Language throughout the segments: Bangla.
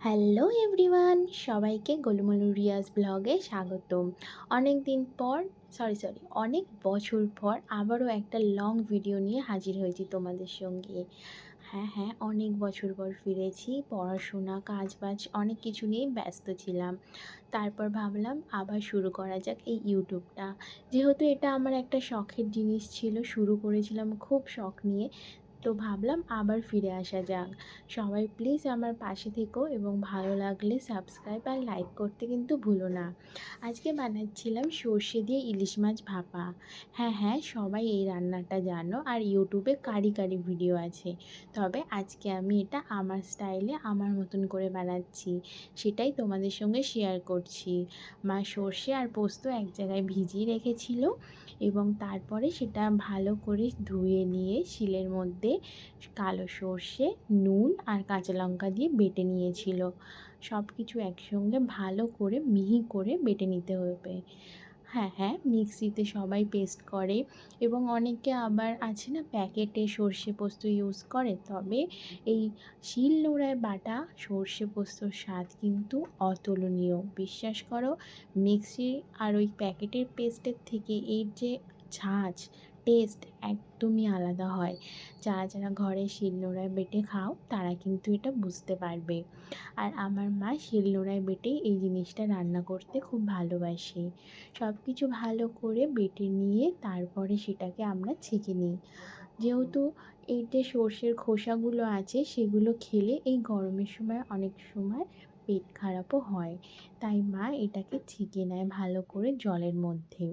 হ্যালো এভরিওয়ান সবাইকে গোলুমলু রিয়াজ ব্লগে স্বাগতম। অনেক দিন পর সরি সরি অনেক বছর পর আবারও একটা লং ভিডিও নিয়ে হাজির হয়েছি তোমাদের সঙ্গে। হ্যাঁ হ্যাঁ অনেক বছর পর ফিরেছি, পড়াশোনা কাজ বাজ অনেক কিছু নিয়েই ব্যস্ত ছিলাম। তারপর ভাবলাম আবার শুরু করা যাক এই ইউটিউবটা। যেহেতু এটা আমার একটা শখের জিনিস ছিল, শুরু করেছিলাম খুব শখ নিয়ে। তো ভাবলাম আবার ফিরে আসা যাক। সবাই প্লিজ আমার পাশে থেকো এবং ভালো লাগলে সাবস্ক্রাইব আর লাইক করতে কিন্তু ভুলো না। আজকে বানাচ্ছিলাম সর্ষে দিয়ে ইলিশ মাছ ভাপা। হ্যাঁ হ্যাঁ সবাই এই রান্নাটা জানো আর ইউটিউবে কারি কারি ভিডিও আছে। তবে আজকে আমি এটা আমার স্টাইলে আমার মতন করে বানাচ্ছি। সেটাই তোমাদের সঙ্গে শেয়ার করছি। মা সর্ষে আর পোস্ত এক জায়গায় ভিজিয়ে রেখেছিল। এবং তারপরে সেটা ভালো করে ধুয়ে নিয়ে শিলের মধ্যে কালো সর্ষে, নুন আর কাঁচা লঙ্কা দিয়ে বেটে নিয়েছিল। সব কিছু একসঙ্গে ভালো করে মিহি করে বেটে নিতে হবে। হ্যাঁ হ্যাঁ মিক্সিতে সবাই পেস্ট করে এবং অনেকে আবার আছে না প্যাকেটে সর্ষে পোস্ত ইউজ করে। তবে এই শিল নোড়ায় বাটা সর্ষে পোস্তর স্বাদ কিন্তু অতুলনীয়। বিশ্বাস করো মিক্সি আর ওই প্যাকেটের পেস্টের থেকে এর যে ঝাঁঝ টেস্ট একদমই আলাদা হয়। যারা যারা ঘরে শিলনোড়ায় বেটে খাও, তারা কিন্তু এটা বুঝতে পারবে। আর আমার মা শিলনোড়ায় বেটেই এই জিনিসটা রান্না করতে খুব ভালোবাসে। সব কিছু ভালো করে বেটে নিয়ে তারপরে সেটাকে আমরা ছেঁকে নিই। যেহেতু এই যে সর্ষের খোসাগুলো আছে, সেগুলো খেলে এই গরমের সময় অনেক সময় পেট খারাপও হয়। তাই মা এটাকে ছেঁকে নেয় ভালো করে জলের মধ্যে।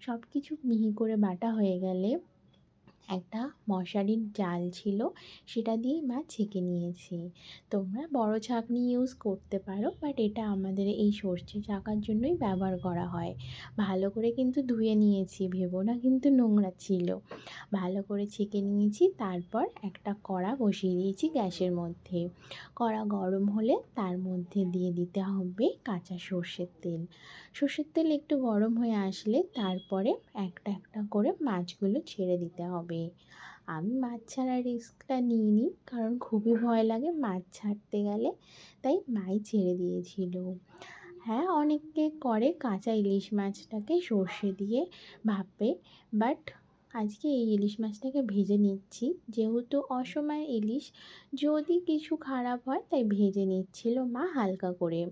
সব কিছু মিহি করে বাটা হয়ে গেলে একটা মশারির জাল ছিল, সেটা দিয়েই মা ছেঁকে নিয়েছি। তোমরা বড় ছাঁকনি ইউজ করতে পারো বাট এটা আমাদের এই সর্ষে চাকার জন্যই ব্যবহার করা হয়। ভালো করে কিন্তু ধুয়ে নিয়েছি, ভেবো না কিন্তু নোংরা ছিল। ভালো করে ছেঁকে নিয়েছি, তারপর একটা কড়া বসিয়ে দিয়েছি গ্যাসের মধ্যে। কড়া গরম হলে তার মধ্যে দিয়ে দিতে হবে কাঁচা সর্ষের তেল। সর্ষের তেল একটু গরম হয়ে আসলে তারপরে একটা একটা করে মাছগুলো ছেড়ে দিতে হবে। আমি মাছ ছাড়ার রিস্কটা নিইনি কারণ খুবই ভয় লাগে মাছ ছাড়তে গেলে, তাই মাই ছেড়ে দিয়েছিল। হ্যাঁ অনেকে করে কাঁচা ইলিশ মাছটাকে সর্ষে দিয়ে ভাপে বাট আজকে এই ইলিশ মাছটাকে ভেজে নিচ্ছি। যেহেতু অসময়ে ইলিশ, যদি কিছু খারাপ হয় তাই ভেজে নিচ্ছিল মা হালকা করে।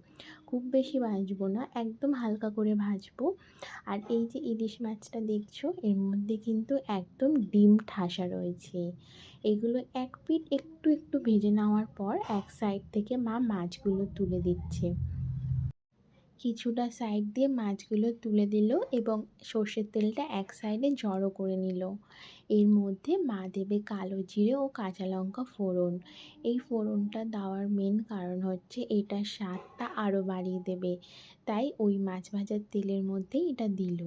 খুব বেশি ভাজবো না, একদম হালকা করে ভাজবো। আর এই যে ইলিশ মাছটা দেখছ, এর মধ্যে কিন্তু একদম ডিম ঠাসা রয়েছে। এগুলো এক পিঠ একটু একটু ভেজে নেওয়ার পর এক সাইড থেকে মা মাছগুলো তুলে দিচ্ছে। কিছুটা সাইড দিয়ে মাছগুলো তুলে দিল এবং সর্ষের তেলটা এক সাইডে জড়ো করে নিল। এর মধ্যে মা দেবে কালো জিরে ও কাঁচা লঙ্কা ফোড়ন। এই ফোড়নটা দেওয়ার মেন কারণ হচ্ছে এটার স্বাদটা আরও বাড়িয়ে দেবে। তাই ওই মাছ ভাজার তেলের মধ্যেই এটা দিল।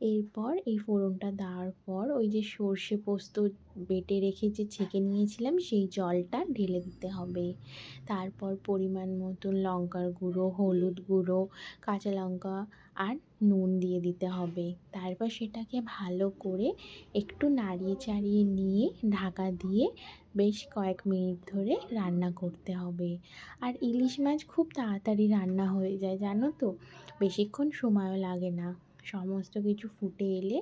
এরপর এই ফোড়নটা দেওয়ার পর ওই যে সর্ষে পোস্ত বেটে রেখে যে ছেঁকে নিয়েছিলাম, সেই জলটা ঢেলে দিতে হবে। তারপর পরিমাণ মতন লঙ্কার গুঁড়ো, হলুদ গুঁড়ো, কাঁচা লঙ্কা আর নুন দিয়ে দিতে হবে। তারপর সেটাকে ভালো করে একটু নাড়িয়ে চাড়িয়ে নিয়ে ঢাকা দিয়ে বেশ কয়েক মিনিট ধরে রান্না করতে হবে। আর ইলিশ মাছ খুব তাড়াতাড়ি রান্না হয়ে যায়, জানো তো? বেশিক্ষণ সময়ও লাগে না। সমস্ত কিছু ফুটে এলে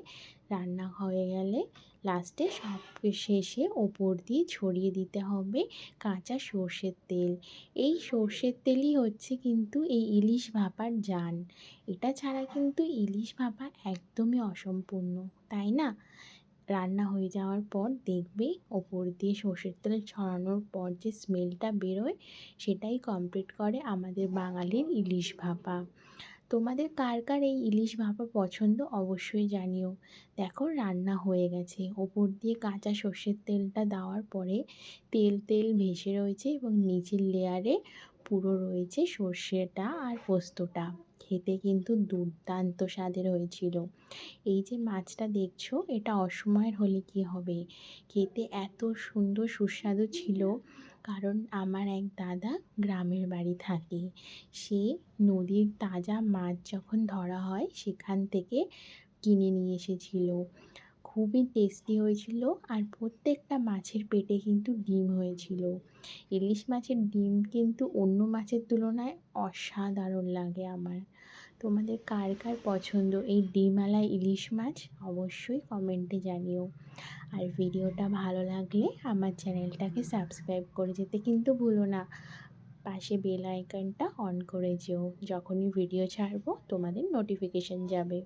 রান্না হয়ে গেলে লাস্টে সব শেষে ওপর দিয়ে ছড়িয়ে দিতে হবে কাঁচা সর্ষের তেল। এই সর্ষের তেলই হচ্ছে কিন্তু এই ইলিশ ভাপার জান। এটা ছাড়া কিন্তু ইলিশ ভাপা একদমই অসম্পূর্ণ, তাই না? রান্না হয়ে যাওয়ার পর দেখবে ওপর দিয়ে সর্ষের তেল ছড়ানোর পর যে স্মেলটা বেরোয় সেটাই কমপ্লিট করে আমাদের বাঙালির ইলিশ ভাপা। তোমাদের কার কার এই ইলিশ ভাপা পছন্দ অবশ্যই জানিও। দেখো, রান্না হয়ে গেছে। ওপর দিয়ে কাঁচা সর্ষের তেলটা দেওয়ার পরে তেল তেল ভেসে রয়েছে এবং নিচের লেয়ারে পুরো রয়েছে সর্ষেটা আর পোস্তটা। খেতে কিন্তু দুর্দান্ত স্বাদের হয়েছিল। এই যে মাছটা দেখছ, এটা অসময়ের হলে কি হবে? খেতে এত সুন্দর সুস্বাদু ছিল, কারণ আমার এক দাদা গ্রামের বাড়ি থাকে। সে নদীর তাজা মাছ যখন ধরা হয়, সেখান থেকে কিনে নিয়ে এসেছিল। খুবই টেস্টি হয়েছিল আর প্রত্যেকটা মাছের পেটে কিন্তু ডিম হয়েছিল। ইলিশ মাছের ডিম কিন্তু অন্য মাছের তুলনায় অসাধারণ লাগে আমার। তোমাদের কার কার পছন্দ এই ডিমওয়ালা ইলিশ মাছ? অবশ্যই কমেন্টে জানিও। আর ভিডিওটা ভালো লাগলে আমার চ্যানেলটাকে সাবস্ক্রাইব করে যেতে কিন্তু ভুলো না। পাশে বেল আইকনটা অন করে যেও। যখনই ভিডিও ছাড়বো তোমাদের নোটিফিকেশন যাবে।